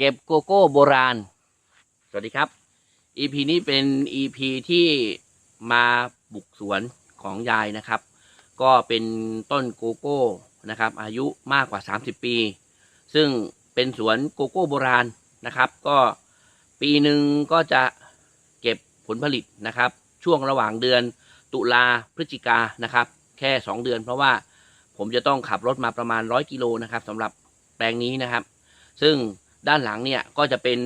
เก็บโกโก้โบราณ สวัสดีครับ EP นี้เป็น EP ที่มาบุกสวนของยายนะครับ ก็เป็นต้นโกโก้นะครับ อายุมากกว่า 30 ปี ซึ่งเป็นสวนโกโก้โบราณนะครับ ก็ปีหนึ่งก็จะเก็บผลผลิตนะครับ ช่วงระหว่างเดือนตุลาพฤศจิกานะครับ แค่ 2 เดือน เพราะว่าผมจะต้องขับรถมาประมาณ 100 กิโลนะครับสำหรับแปลงนี้นะครับ ซึ่ง ด้านหลังเนี่ยก็จะเป็น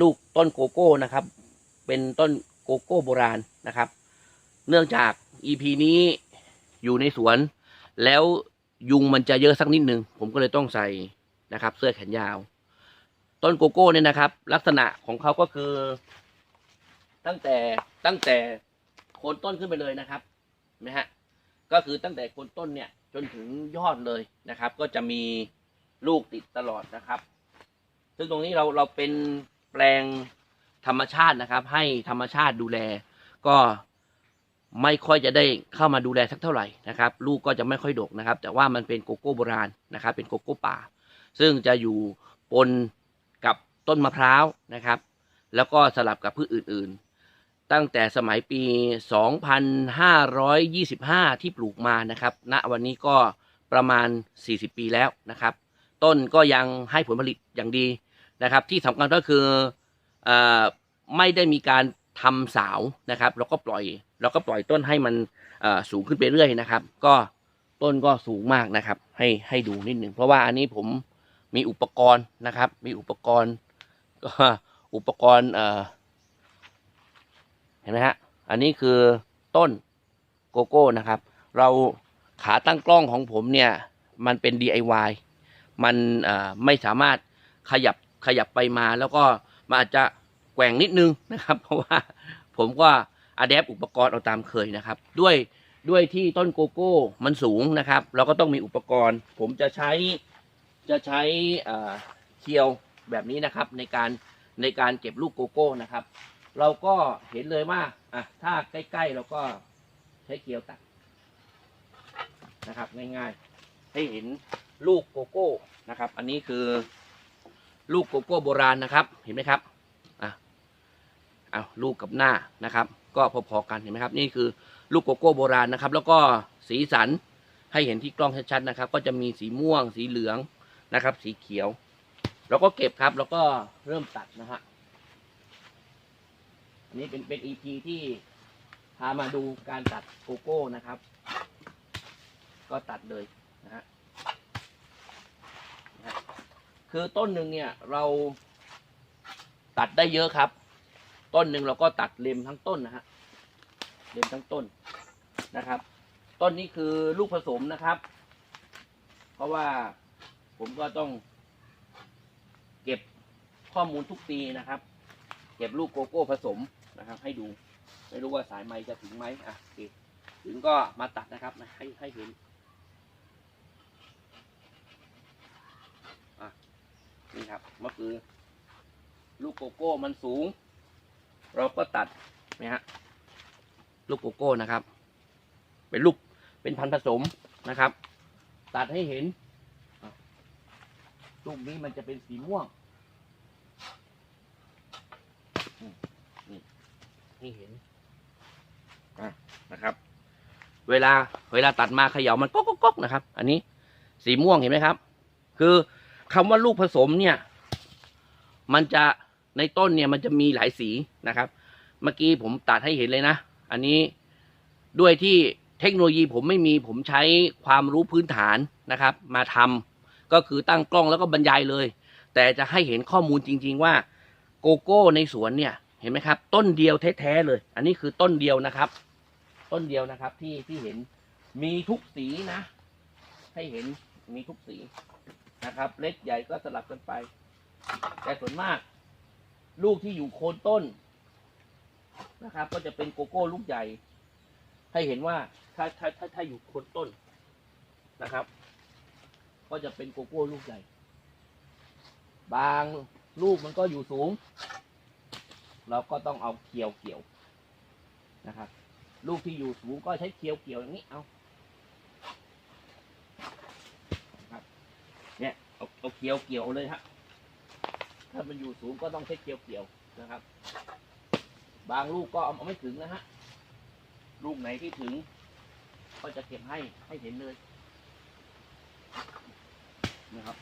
ลูกต้นโกโก้นะครับ เป็นต้นโกโก้โบราณนะครับ เนื่องจาก EP นี้อยู่ในสวน แล้วยุงมันจะเยอะสักนิดนึง ผมก็เลยต้องใส่นะครับ เสื้อแขนยาว ต้นโกโก้เนี่ยนะครับ ลักษณะของเขาก็คือ ตั้งแต่ตั้งแต่โคนต้นขึ้นไปเลยนะครับนไหมฮะก็คือตั้งแต่โคนต้นเนี่ยจนถึงยอดเลยนะครับ ก็จะมี ลูกติดตลอดนะครับ ซึ่งตรงนี้เราเราเป็นแปลงธรรมชาตินะครับ ให้ธรรมชาติดูแล ก็ไม่ค่อยจะได้เข้ามาดูแลสักเท่าไหร่นะครับ ลูกก็จะไม่ค่อยดกนะครับ แต่ว่ามันเป็นโกโก้โบราณนะครับ เป็นโกโก้ป่า ซึ่งจะอยู่ปนกับต้นมะพร้าวนะครับ แล้วก็สลับกับพืชอื่น ๆ ตั้งแต่สมัยปี 2525 ที่ปลูกมานะครับ ณวันนี้ก็ประมาณ 40 ปีแล้วนะครับ ต้นก็ยังให้ผลผลิตอย่างดีนะครับ ที่สำคัญก็คืออไม่ได้มีการทำสาวนะครับแล้วก็ปล่อยแล้วก็ปล่อยต้นให้มันสูงขึ้นไปเรื่อยนะครับ ก็ต้นก็สูงมากนะครับ ให้ให้ดูนิดหนึ่งเพราะว่าอันนี้ผมมีอุปกรณ์นะครับ มีอุปกรณ์ก็อุปกรณ์เห็นไหมฮะอันนี้คือต้นโกโก้นะครับ เราขาตั้งกล้องของผมเนี่ย มันเป็น DIY มันไม่สามารถขยับขยับไปมา แล้วก็มันอาจจะแกว่งนิดนึงนะครับ เพราะว่าผมก็อัดแอปอุปกรณ์เอาตามเคยนะครับ ด้วยด้วยที่ต้นโกโก้มันสูงนะครับ เราก็ต้องมีอุปกรณ์ ผมจะใช้จะใช้เอ่อเคียวแบบนี้นะครับ ในการในการเก็บลูกโกโก้นะครับ เราก็เห็นเลยว่าอะถ้าใกล้ๆเราก็ใช้เคียวตัดนะครับ ง่ายๆ ให้เห็น ลูกโกโก้นะครับ อันนี้คือลูกโกโก้โบราณนะครับ เห็นไหมครับอะเอาลูกกับหน้านะครับ ก็พอๆกันเห็นไหมครับ นี่คือลูกโกโก้โบราณนะครับ แล้วก็สีสันให้เห็นที่กล้องชัดๆนะครับ ก็จะมีสีม่วง สีเหลืองนะครับ สีเขียว แล้วก็เก็บครับแล้วก็เริ่มตัดนะฮะอันนี้เป็นเป็น EP ที่พามาดูการตัดโกโก้นะครับ ก็ตัดเลยนะฮะนะฮะ คือต้นหนึ่งเนี่ยเราตัดได้เยอะครับ ต้นหนึ่งเราก็ตัดเล็มทั้งต้นนะฮะเล็มทั้งต้นนะครับ ต้นนี้คือลูกผสมนะครับ เพราะว่าผมก็ต้อง เก็บข้อมูลทุกปีนะครับ เก็บลูกโกโก้ผสมนะครับ ให้ดู ไม่รู้ว่าสายไม้จะถึงไหมอะถึงก็มาตัดนะครับให้ให้เห็น นี่ครับก็คือลูกโกโก้มันสูง เราก็ตัดนะฮะลูกโกโก้นะครับ เป็นลูกเป็นพันผสมนะครับ ตัดให้เห็นลูกนี้มันจะเป็นสีม่วงอืมนี่ให้เห็นนะครับ เวลาเวลาตัดมาเขย่ามันก๊อกก๊อกก๊อกนะครับ อันนี้สีม่วงเห็นไหมครับ คือ คำว่าลูกผสมเนี่ย มันจะในต้นเนี่ยมันจะมีหลายสีนะครับ เมื่อกี้ผมตัดให้เห็นเลยนะ อันนี้ด้วยที่เทคโนโลยีผมไม่มีผมใช้ความรู้พื้นฐานนะครับ มาทำก็คือตั้งกล้องแล้วก็บรรยายเลย แต่จะให้เห็นข้อมูลจริง ๆ ว่าโกโก้ในสวนเนี่ยเห็นไหมครับ ต้นเดียวแท้ๆเลย อันนี้คือต้นเดียวนะครับ ต้นเดียวนะครับที่ที่เห็นมีทุกสีนะ ให้เห็นมีทุกสี นะครับ เล็กใหญ่ก็สลับกันไป แต่ส่วนมาก ลูกที่อยู่โคนต้นนะครับ ก็จะเป็นโกโก้ลูกใหญ่ ให้เห็นว่าถ้าถ้าถ้าถ้าอยู่โคนต้นนะครับ ก็จะเป็นโกโก้ลูกใหญ่ บางลูกมันก็อยู่สูง เราก็ต้องเอาเคียวเกี่ยวนะครับ ลูกที่อยู่สูงก็ใช้เคียวเกี่ยวอย่างนี้เอาครับ เอาเอาเคียวเกี่ยวเลยฮะถ้ามันอยู่สูงก็ต้องใช้เกี่ยวเกี่ยวนะครับ บางลูกก็เอาไม่ถึงนะฮะลูกไหนที่ถึง ก็จะเก็บให้ให้เห็นเลยนะครับ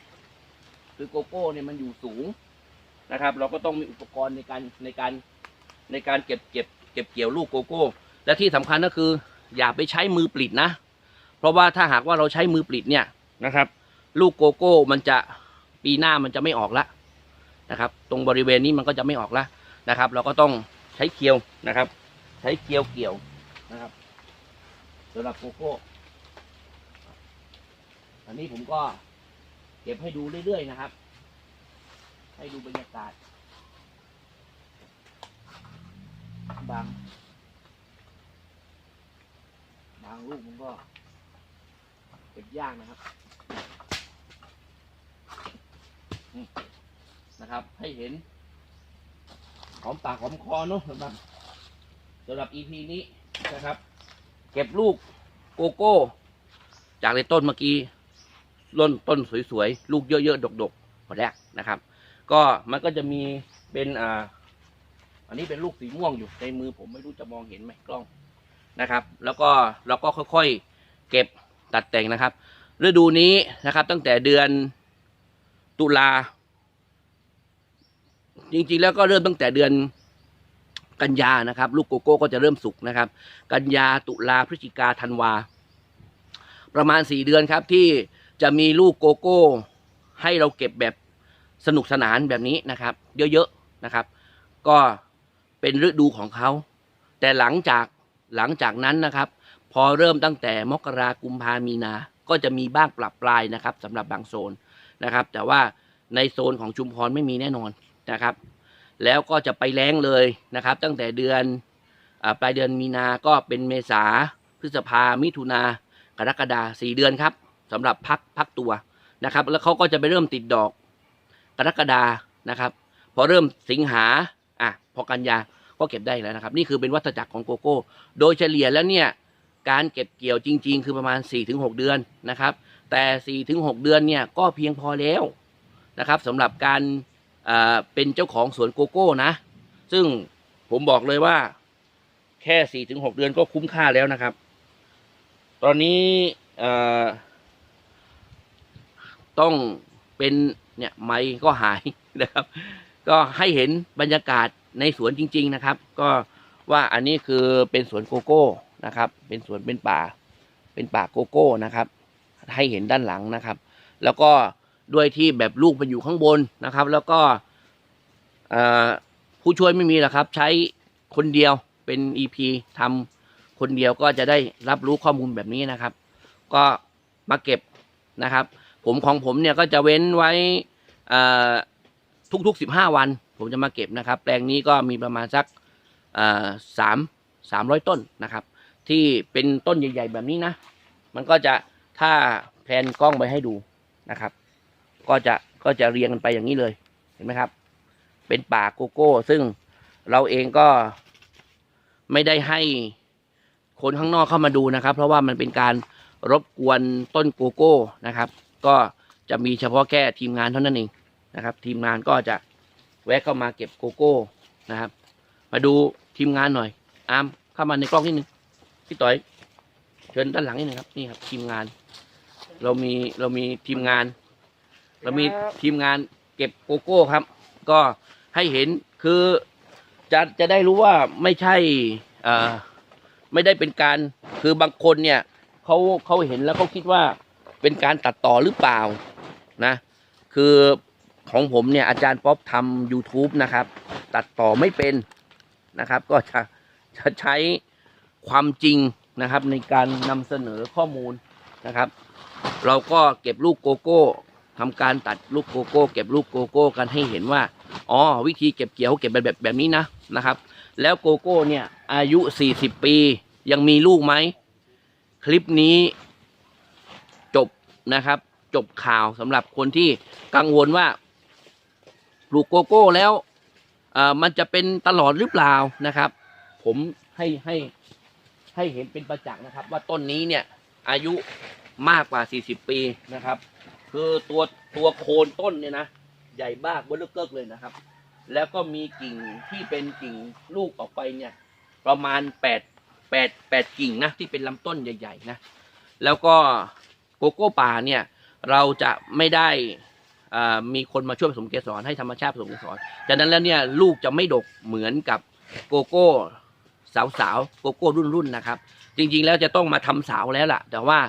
คือโกโก้เนี่ยมันอยู่สูงนะครับ เราก็ต้องมีอุปกรณ์ในการในการในการเก็บเก็บเก็บเกี่ยวลูกโกโก้ และที่สำคัญก็คือ อย่าไปใช้มือปลิดนะ เพราะว่าถ้าหากว่าเราใช้มือปลิดเนี่ยนะครับ ลูกโกโก้มันจะปีหน้ามันจะไม่ออกละนะครับ ตรงบริเวณนี้มันก็จะไม่ออกละนะครับ เราก็ต้องใช้เคียวนะครับ ใช้เคียวเกี่ยวนะครับสำหรับโกโก้อันนี้ผมก็เก็บให้ดูเรื่อยๆนะครับ ให้ดูบรรยากาศบางบางลูกมันก็เก็บยากนะครับ นะครับ ให้เห็นหอมปากหอมคอเนาะสำหรับสำหรับ EP นี้นะครับ เก็บลูกโกโก้ จากในต้นเมื่อกี้ต้นต้นสวยๆ ลูกเยอะๆ ดกๆหมดแล้วนะครับ ก็มันก็จะมีเป็นอ่าอันนี้เป็นลูกสีม่วงอยู่ในมือผมไม่รู้จะมองเห็นไหมกล้องนะครับ แล้วก็เราก็ค่อยๆ เก็บตัดแต่งนะครับฤดูนี้นะครับ ตั้งแต่เดือน ตุลา จริงๆ แล้วก็เริ่มตั้งแต่เดือนกันยานะครับ ลูกโกโก้ก็จะเริ่มสุกนะครับ กันยาตุลาพฤศจิกาธันวา ประมาณสี่เดือนครับที่จะมีลูกโกโก้ ให้เราเก็บแบบสนุกสนานแบบนี้นะครับ เยอะๆนะครับ ก็เป็นฤดูของเขา แต่หลังจากหลังจากนั้นนะครับ พอเริ่มตั้งแต่มกรากุมภามีนา ก็จะมีบ้างปรับปลายนะครับสำหรับบางโซน นะครับ แต่ว่าในโซนของชุมพรไม่มีแน่นอนนะครับ แล้วก็จะไปแล้งเลยนะครับ ตั้งแต่เดือนอปลายเดือนมีนาก็เป็นเมษาพฤษภามิถุนากรกฎาสี่เดือนครับสำหรับพักพักตัวนะครับ แล้วเขาก็จะไปเริ่มติดดอกกรกฎานะครับ พอเริ่มสิงหาอะพอกันยาก็เก็บได้แล้วนะครับ นี่คือเป็นวัฏจักรของโกโก้ โดยเฉลี่ยแล้วเนี่ยการเก็บเกี่ยวจริง ๆ คือประมาณ 4-6 เดือนนะครับ แต่4-6เดือนเนี่ยก็เพียงพอแล้วนะครับสำหรับการอ่าเป็นเจ้าของสวนโกโก้นะ ซึ่งผมบอกเลยว่าแค่สี่ถึงหกเดือนก็คุ้มค่าแล้วนะครับ ตอนนี้ต้องเป็นเนี่ยไม้ก็หายนะครับ ก็ให้เห็นบรรยากาศในสวนจริง ๆนะครับ ก็ว่าอันนี้คือเป็นสวนโกโก้นะครับ เป็นสวนเป็นป่า เป็นป่าโกโก้นะครับ ให้เห็นด้านหลังนะครับ แล้วก็ด้วยที่แบบลูกมันอยู่ข้างบนนะครับ แล้วก็ผู้ช่วยไม่มีหรอกครับ ใช้คนเดียวเป็น EP ทำคนเดียวก็จะได้รับรู้ข้อมูลแบบนี้นะครับ ก็มาเก็บนะครับ ผมของผมเนี่ยก็จะเว้นไว้ทุกๆสิบห้าวัน ผมจะมาเก็บนะครับ แปลงนี้ก็มีประมาณสักสามสามร้อยต้นนะครับ ที่เป็นต้นใหญ่ ๆ แบบนี้นะ มันก็จะ ถ้าแพนกล้องไปให้ดูนะครับ ก็จะก็จะเรียงกันไปอย่างนี้เลย เห็นไหมครับ เป็นป่าโกโก้ ซึ่งเราเองก็ไม่ได้ให้คนข้างนอกเข้ามาดูนะครับ เพราะว่ามันเป็นการรบกวนต้นโกโก้นะครับ ก็จะมีเฉพาะแค่ทีมงานเท่านั้นเองนะครับ ทีมงานก็จะแวะเข้ามาเก็บโกโก้นะครับ มาดูทีมงานหน่อยอามเข้ามาในกล้องนิดนึงพี่ต่อยเชิญด้านหลังนิดนึงครับนี่ครับ ทีมงาน เรามีเรามีทีมงาน เรามีทีมงานเก็บโกโก้ครับ ก็ให้เห็นคือจะจะได้รู้ว่าไม่ใช่เอ่อไม่ได้เป็นการคือบางคนเนี่ยเขาเขาเห็นแล้วเขาคิดว่าเป็นการตัดต่อหรือเปล่านะ คือของผมเนี่ยอาจารย์ป๊อปทำ YouTube นะครับ ตัดต่อไม่เป็นนะครับ ก็จะจะใช้ความจริงนะครับในการนำเสนอข้อมูลนะครับ เราก็เก็บลูกโกโก้ทำการตัดลูกโกโก้ เก็บลูกโกโก้กันให้เห็นว่าอ๋อวิธีเก็บเกี่ยวเก็บแบบแบบแบบนี้นะนะครับ แล้วโกโก้เนี่ยอายุ 40 ปียังมีลูกไหม คลิปนี้จบนะครับ จบข่าวสำหรับคนที่กังวลว่าปลูกโกโก้แล้วมันจะเป็นตลอดหรือเปล่านะครับ ผมให้ให้ให้เห็นเป็นประจักษ์นะครับ ว่าต้นนี้เนี่ยอายุ มากกว่า 40 ปีนะครับ คือตัวตัวโคนต้นเนี่ยนะ ใหญ่บ้ากเบลเกิกเลยนะครับ แล้วก็มีกิ่งที่เป็นกิ่งลูกออกไปเนี่ย ประมาณแปดแปดแปดกิ่งนะที่เป็นลำต้นใหญ่ ๆ นะ แล้วก็โกโก้ป่าเนี่ย เราจะไม่ได้อ่ามีคนมาช่วยผสมเกสรให้ธรรมชาติผสมเกสรจากนั้นแล้วเนี่ยลูกจะไม่ดกเหมือนกับโกโก้สาวๆโกโก้รุ่นๆนะครับ จริงๆแล้วจะต้องมาทำสาวแล้วล่ะ แต่ว่า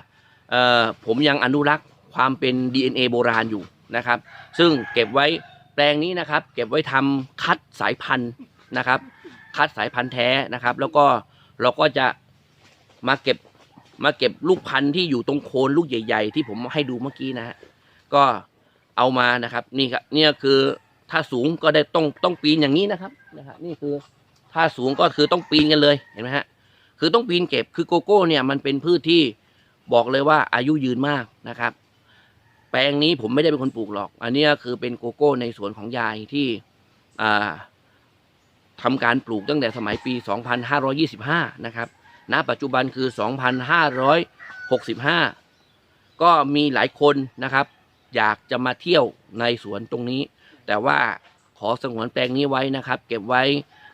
ผมยังอนุรักษ์ความเป็น DNA โบราณอยู่นะครับ ซึ่งเก็บไว้แปลงนี้นะครับ เก็บไว้ทำคัดสายพันธุ์นะครับ คัดสายพันธุ์แท้นะครับ แล้วก็เราก็จะมาเก็บมาเก็บลูกพันธุ์ที่อยู่ตรงโคนลูกใหญ่ ๆ ที่ผมให้ดูเมื่อกี้นะฮะก็เอามานะครับนี่ครับเนี่ยคือถ้าสูงก็ได้ต้องต้องปีนอย่างนี้นะครับนะครับนี่คือถ้าสูงก็คือต้องปีนกันเลยเห็นไหมฮะคือต้องปีนเก็บคือโกโก้เนี่ยมันเป็นพืชที่ บอกเลยว่าอายุยืนมากนะครับ แปลงนี้ผมไม่ได้เป็นคนปลูกหรอก อันนี้คือเป็นโกโก้ในสวนของยายที่ทำการปลูกตั้งแต่สมัยปี 2525 นะครับ ณ ปัจจุบันคือ 2565 ก็มีหลายคนนะครับ อยากจะมาเที่ยวในสวนตรงนี้ แต่ว่าขอสงวนแปลงนี้ไว้นะครับ เก็บไว้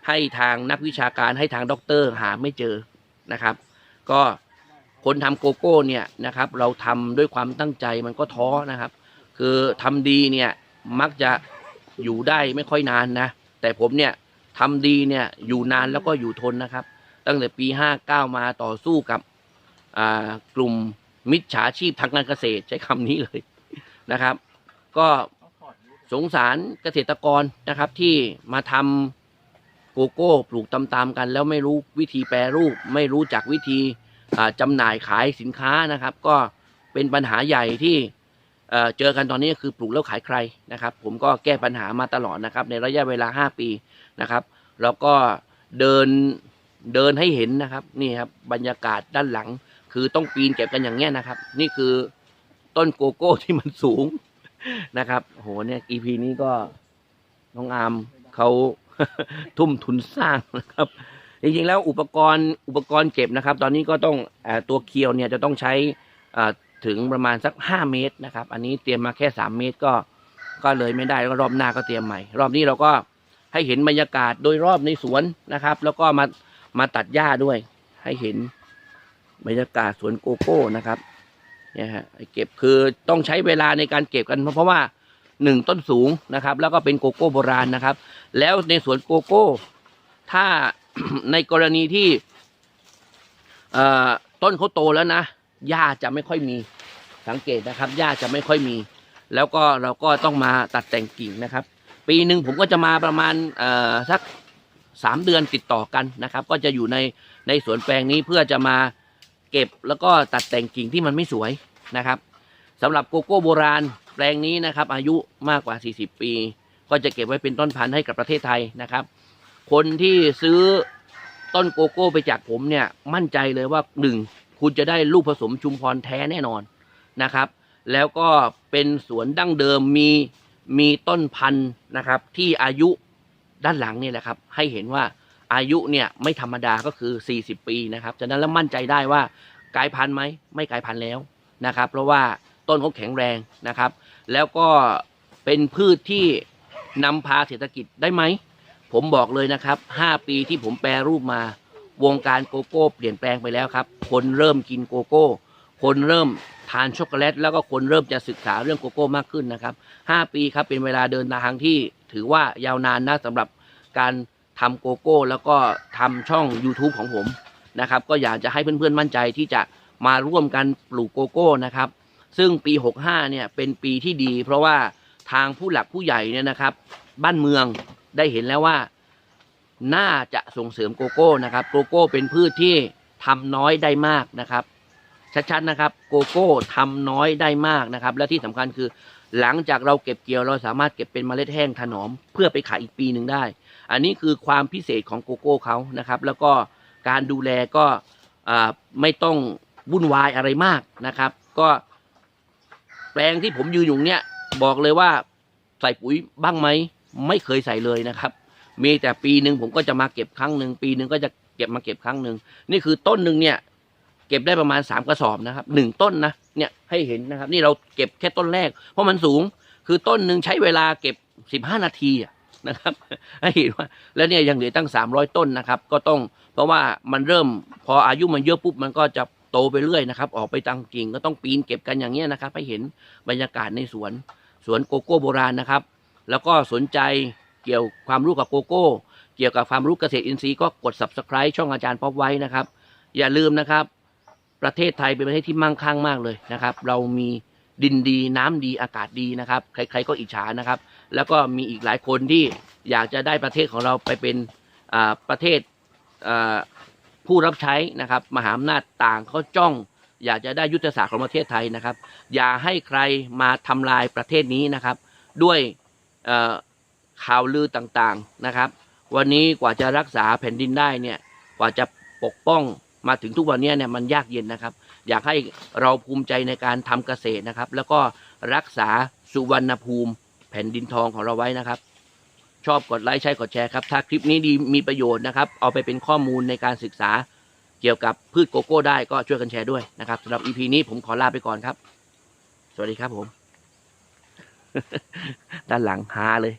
ให้ทางนักวิชาการให้ทางด็อกเตอร์หาไม่เจอนะครับ ก็ คนทำโกโก้เนี่ยนะครับเราทำด้วยความตั้งใจมันก็ท้อนะครับ คือทำดีเนี่ยมักจะอยู่ได้ไม่ค่อยนานนะ แต่ผมเนี่ยทำดีเนี่ยอยู่นานแล้วก็อยู่ทนนะครับ ตั้งแต่ปี 59 มาต่อสู้กับกลุ่มมิจฉาชีพทางการเกษตรใช้คำนี้เลยนะครับ ก็สงสารเกษตรกรนะครับที่มาทำโกโก้ปลูกตามๆกัน แล้วไม่รู้วิธีแปรรูป ไม่รู้จักวิธี จำหน่ายขายสินค้านะครับ ก็เป็นปัญหาใหญ่ที่เจอกันตอนนี้คือปลูกแล้วขายใครนะครับ ผมก็แก้ปัญหามาตลอดนะครับ ในระยะเวลา 5 ปีนะครับ แล้วก็เดินเดินให้เห็นนะครับนี่ครับบรรยากาศด้านหลัง คือต้องปีนเก็บกันอย่างเงี้ยนะครับ นี่คือต้นโกโก้ที่มันสูงนะครับโหเนี่ย EP นี้ก็น้องอามเขาทุ่มทุนสร้างนะครับ จริงๆแล้วอุปกรณ์อุปกรณ์เก็บนะครับ ตอนนี้ก็ต้องอตัวเคียวเนี่ยจะต้องใช้ถึงประมาณสัก 5 เมตรนะครับ อันนี้เตรียมมาแค่ 3 เมตรก็ก็เลยไม่ได้แล้วรอบหน้าก็เตรียมใหม่ รอบนี้เราก็ให้เห็นบรรยากาศโดยรอบในสวนนะครับ แล้วก็มามาตัดหญ้าด้วย ให้เห็นบรรยากาศสวนโกโก้นะครับเนี่ยฮะเก็บคือต้องใช้เวลาในการเก็บกันเพราะว่าหนึ่งต้นสูงนะครับ แล้วก็เป็นโกโก้โบราณนะครับ แล้วในสวนโกโก้ ถ้า ในกรณีที่ต้นเขาโตแล้วนะหญ้าจะไม่ค่อยมีสังเกตนะครับหญ้าจะไม่ค่อยมี แล้วก็เราก็ต้องมาตัดแต่งกิ่งนะครับ ปีหนึ่งผมก็จะมาประมาณสักสามเดือนติดต่อกันนะครับ ก็จะอยู่ในในสวนแปลงนี้เพื่อจะมาเก็บแล้วก็ตัดแต่งกิ่งที่มันไม่สวยนะครับสำหรับโกโก้โบราณแปลงนี้นะครับ อายุมากกว่า 40 ปี ก็จะเก็บไว้เป็นต้นพันธุ์ให้กับประเทศไทยนะครับ คนที่ซื้อต้นโกโก้ไปจากผมเนี่ยมั่นใจเลยว่าหนึ่งคุณจะได้ลูกผสมชุมพรแท้แน่นอนนะครับ แล้วก็เป็นสวนดั้งเดิมมีมีต้นพันธุ์นะครับ ที่อายุด้านหลังนี่แหละครับ ให้เห็นว่าอายุเนี่ยไม่ธรรมดาก็คือ 40 ปีนะครับฉะนั้นแล้วมั่นใจได้ว่ากลายพันธุ์ไหมไม่กลายพันธุ์แล้วนะครับ เพราะว่าต้นเขาแข็งแรงนะครับ แล้วก็เป็นพืชที่นำพาเศรษฐกิจได้ไหม ผมบอกเลยนะครับ 5 ปีที่ผมแปรรูปมา วงการโกโก้เปลี่ยนแปลงไปแล้วครับ คนเริ่มกินโกโก้ คนเริ่มทานช็อกโกแลต แล้วก็คนเริ่มจะศึกษาเรื่องโกโก้มากขึ้นนะครับ 5 ปีครับเป็นเวลาเดินทางที่ถือว่ายาวนานนะสำหรับการทำโกโก้ แล้วก็ทำช่อง YouTube ของผมนะครับ ก็อยากจะให้เพื่อนๆมั่นใจที่จะมาร่วมกันปลูกโกโก้นะครับ ซึ่งปี 65เนี่ยเป็นปีที่ดี เพราะว่าทางผู้หลักผู้ใหญ่เนี่ยนะครับ บ้านเมือง ได้เห็นแล้วว่า น่าจะส่งเสริมโกโก้นะครับ โกโก้เป็นพืชที่ทำน้อยได้มากนะครับ ชัดๆนะครับ โกโก้ทำน้อยได้มากนะครับ และที่สำคัญคือ หลังจากเราเก็บเกี่ยวเราสามารถเก็บเป็นเมล็ดแห้งถนอม เพื่อไปขายอีกปีหนึ่งได้ อันนี้คือความพิเศษของโกโก้เขานะครับ แล้วก็การดูแลก็ไม่ต้องวุ่นวายอะไรมากนะครับ ก็แปลงที่ผมยืนอยู่เนี่ยบอกเลยว่าใส่ปุ๋ยบ้างไหม ไม่เคยใส่เลยนะครับ มีแต่ปีหนึ่งผมก็จะมาเก็บครั้งหนึ่งปีหนึ่งก็จะเก็บมาเก็บครั้งหนึ่งนี่คือต้นหนึ่งเนี่ย เก็บได้ประมาณสามกระสอบนะครับหนึ่งต้นนะเนี่ยให้เห็นนะครับ นี่เราเก็บแค่ต้นแรก เพราะมันสูง คือต้นหนึ่งใช้เวลาเก็บสิบห้านาทีนะครับให้เห็นว่าแล้วเนี่ยยังเหลือตั้งสามร้อยต้นนะครับ ก็ต้องเพราะว่ามันเริ่มพออายุมันเยอะปุ๊บมันก็จะโตไปเรื่อยนะครับ ออกไปตังกิ่งก็ต้องปีนเก็บกันอย่างเงี้ยนะครับ ให้เห็นบรรยากาศในสวนสวนโกโก้โบราณนะครับ แล้วก็สนใจเกี่ยวความรู้กับโกโก้ เกี่ยวกับความรู้เกษตรอินทรีย์ก็กด subscribe ช่องอาจารย์ป๊อปไว้นะครับ อย่าลืมนะครับ ประเทศไทยเป็นประเทศที่มั่งคั่งมากเลยนะครับ เรามีดินดีน้ำดีอากาศดีนะครับ ใครๆก็อิจฉานะครับ แล้วก็มีอีกหลายคนที่อยากจะได้ประเทศของเราไปเป็นประเทศผู้รับใช้นะครับ มหาอำนาจต่างเขาจ้อง อยากจะได้ยุทธศาสตร์ของประเทศไทยนะครับ อย่าให้ใครมาทำลายประเทศนี้นะครับ ด้วย ข่าวลือต่างๆนะครับ วันนี้กว่าจะรักษาแผ่นดินได้เนี่ยกว่าจะปกป้องมาถึงทุกวันนี้เนี่ยมันยากเย็นนะครับ อยากให้เราภูมิใจในการทำเกษตรนะครับ แล้วก็รักษาสุวรรณภูมิแผ่นดินทองของเราไว้นะครับ ชอบกดไลค์ใช่กดแชร์ครับ ถ้าคลิปนี้ดีมีประโยชน์นะครับ เอาไปเป็นข้อมูลในการศึกษาเกี่ยวกับพืชโกโก้ได้ก็ช่วยกันแชร์ด้วยนะครับสำหรับ EP นี้ผมขอลาไปก่อนครับ สวัสดีครับผม ด้านหลังฮาเลย